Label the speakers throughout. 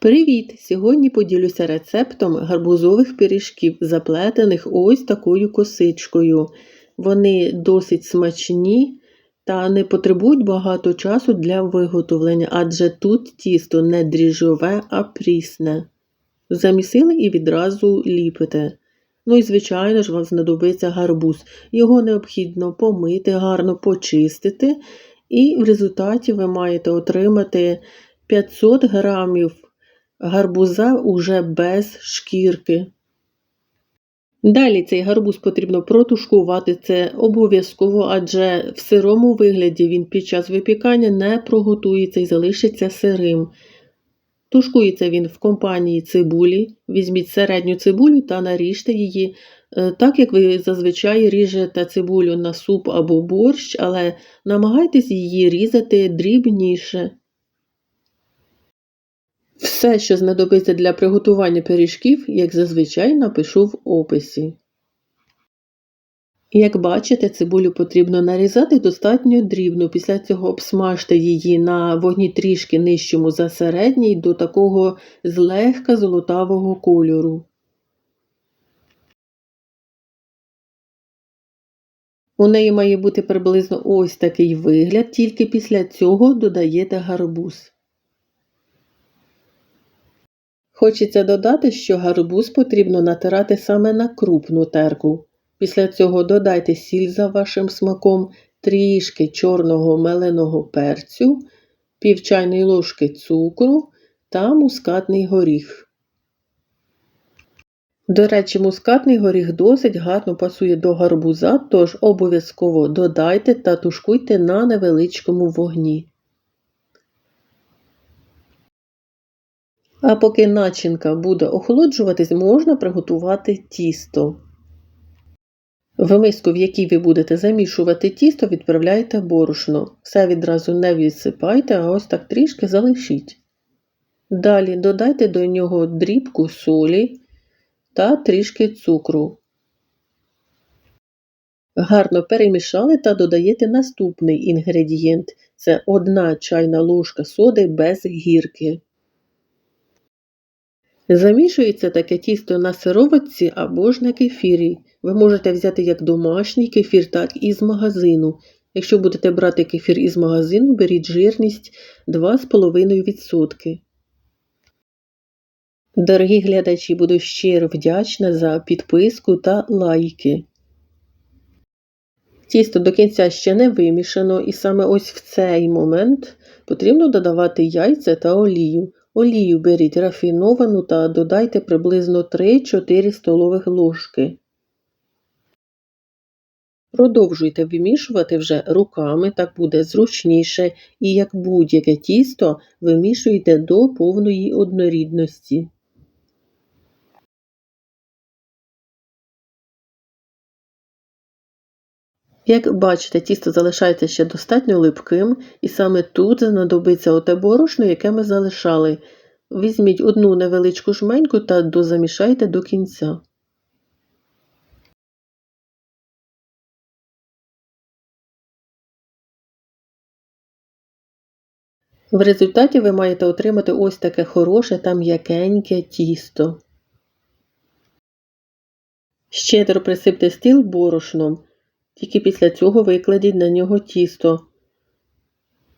Speaker 1: Привіт! Сьогодні поділюся рецептом гарбузових пиріжків, заплетених ось такою косичкою. Вони досить смачні та не потребують багато часу для виготовлення, адже тут тісто не дріжджове, а прісне. Замісили і відразу ліпите. Ну і, звичайно ж, вам знадобиться гарбуз. Його необхідно помити, гарно почистити, і в результаті ви маєте отримати 500 грамів гарбуза уже без шкірки. Далі цей гарбуз потрібно протушкувати, це обов'язково, адже в сирому вигляді він під час випікання не проготується і залишиться сирим. Тушкується він в компанії цибулі. Візьміть середню цибулю та наріжте її, е, так як ви зазвичай ріжете цибулю на суп або борщ, але намагайтесь її різати дрібніше. Все, що знадобиться для приготування пиріжків, як зазвичай напишу в описі. Як бачите, цибулю потрібно нарізати достатньо дрібно, після цього обсмажте її на вогні трішки нижчому за середній до такого злегка золотавого кольору. У неї має бути приблизно ось такий вигляд, тільки після цього додаєте гарбуз. Хочеться додати, що гарбуз потрібно натирати саме на крупну терку. Після цього додайте сіль за вашим смаком, трішки чорного меленого перцю, пів чайної ложки цукру та мускатний горіх. До речі, мускатний горіх досить гарно пасує до гарбуза, тож обов'язково додайте та тушкуйте на невеличкому вогні. А поки начинка буде охолоджуватись, можна приготувати тісто. В миску, в якій ви будете замішувати тісто, відправляйте борошно. Все відразу не відсипайте, а ось так трішки залишіть. Далі додайте до нього дрібку солі та трішки цукру. Гарно перемішали та додаєте наступний інгредієнт це 1 чайна ложка соди без гірки. Замішується таке тісто на сироватці або ж на кефірі. Ви можете взяти як домашній кефір, так і з магазину. Якщо будете брати кефір із магазину, беріть жирність 2,5%. Дорогі глядачі, буду щиро вдячна за підписку та лайки. Тісто до кінця ще не вимішано, і саме ось в цей момент потрібно додавати яйця та олію. Олію беріть рафіновану та додайте приблизно 3-4 столових ложки. Продовжуйте вимішувати вже руками, так буде зручніше, і як будь-яке тісто вимішуйте до повної однорідності. Як бачите, тісто залишається ще достатньо липким, і саме тут знадобиться оте борошно, яке ми залишали. Візьміть одну невеличку жменьку та дозамішайте до кінця. В результаті ви маєте отримати ось таке хороше та м'якеньке тісто. Щедро присипте стіл борошном, тільки після цього викладіть на нього тісто.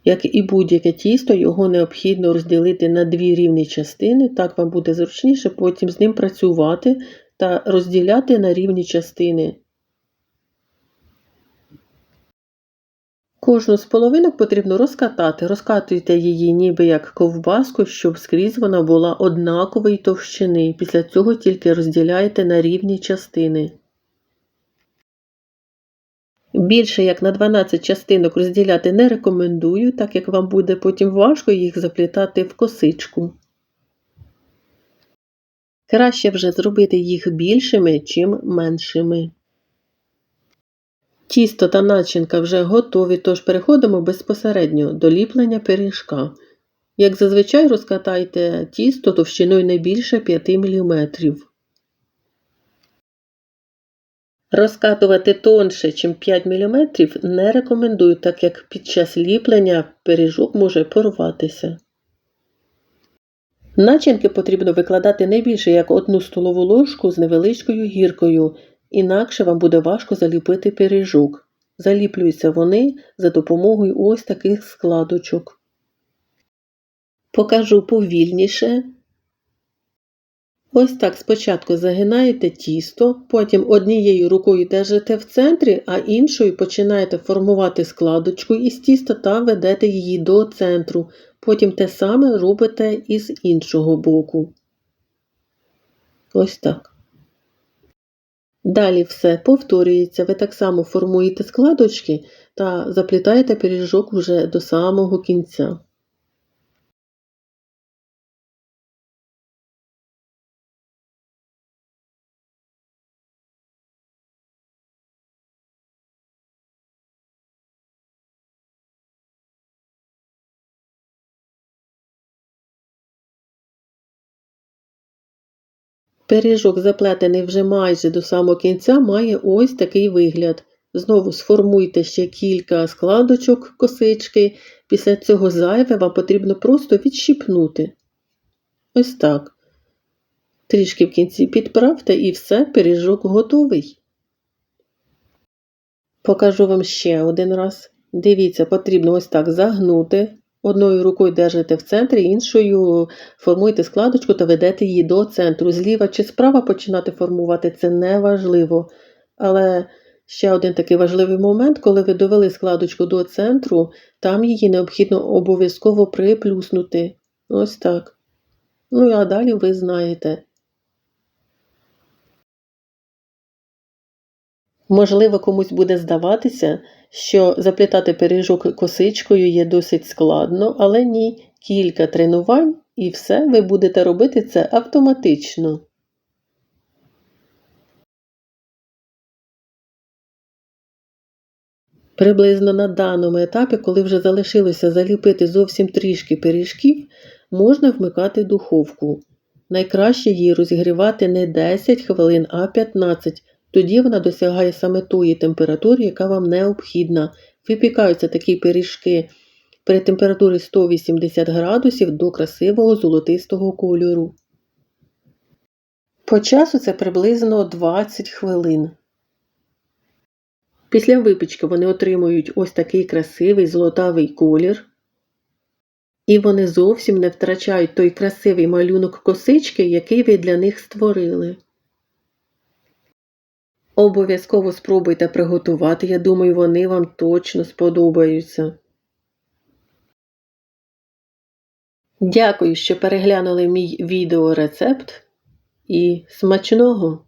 Speaker 1: Як і будь-яке тісто, його необхідно розділити на дві рівні частини, так вам буде зручніше потім з ним працювати та розділяти на рівні частини. Кожну з половинок потрібно розкатати, розкатуйте її ніби як ковбаску, щоб скрізь вона була однакової товщини. Після цього тільки розділяйте на рівні частини. Більше як на 12 частинок розділяти не рекомендую, так як вам буде потім важко їх заплітати в косичку. Краще вже зробити їх більшими, чим меншими. Тісто та начинка вже готові, тож переходимо безпосередньо до ліплення пиріжка. Як зазвичай розкатайте тісто товщиною не більше 5 мм. Розкатувати тонше, ніж 5 мм, не рекомендую, так як під час ліплення пиріжок може порватися. Начинки потрібно викладати не більше як одну столову ложку з невеличкою гіркою, інакше вам буде важко заліпити пиріжок. Заліплюються вони за допомогою ось таких складочок. Покажу повільніше. Ось так спочатку загинаєте тісто, потім однією рукою держите в центрі, а іншою починаєте формувати складочку із тіста та ведете її до центру. Потім те саме робите із іншого боку. Ось так. Далі все повторюється. Ви так само формуєте складочки та заплітаєте пиріжок уже до самого кінця. Пиріжок, заплетений вже майже до самого кінця, має ось такий вигляд. Знову сформуйте ще кілька складочок косички. Після цього зайве вам потрібно просто відщіпнути. Ось так. Трішки в кінці підправте і все, пиріжок готовий. Покажу вам ще один раз. Дивіться, потрібно ось так загнути. Одною рукою держите в центрі, іншою формуєте складочку та ведете її до центру. Зліва чи справа починати формувати це не важливо. Але ще один такий важливий момент, коли ви довели складочку до центру, там її необхідно обов'язково приплюснути. Ось так. Ну а далі ви знаєте. Можливо, комусь буде здаватися, що заплітати пиріжок косичкою є досить складно, але ні, кілька тренувань і все, ви будете робити це автоматично. Приблизно на даному етапі, коли вже залишилося заліпити зовсім трішки пиріжків, можна вмикати духовку. Найкраще її розігрівати не 10 хвилин, а 15 тоді вона досягає саме тої температури, яка вам необхідна. Випікаються такі пиріжки при температурі 180 градусів до красивого золотистого кольору. По часу це приблизно 20 хвилин. Після випічки вони отримують ось такий красивий золотавий колір. І вони зовсім не втрачають той красивий малюнок косички, який ви для них створили. Обов'язково спробуйте приготувати, я думаю, вони вам точно сподобаються. Дякую, що переглянули мій відеорецепт і смачного!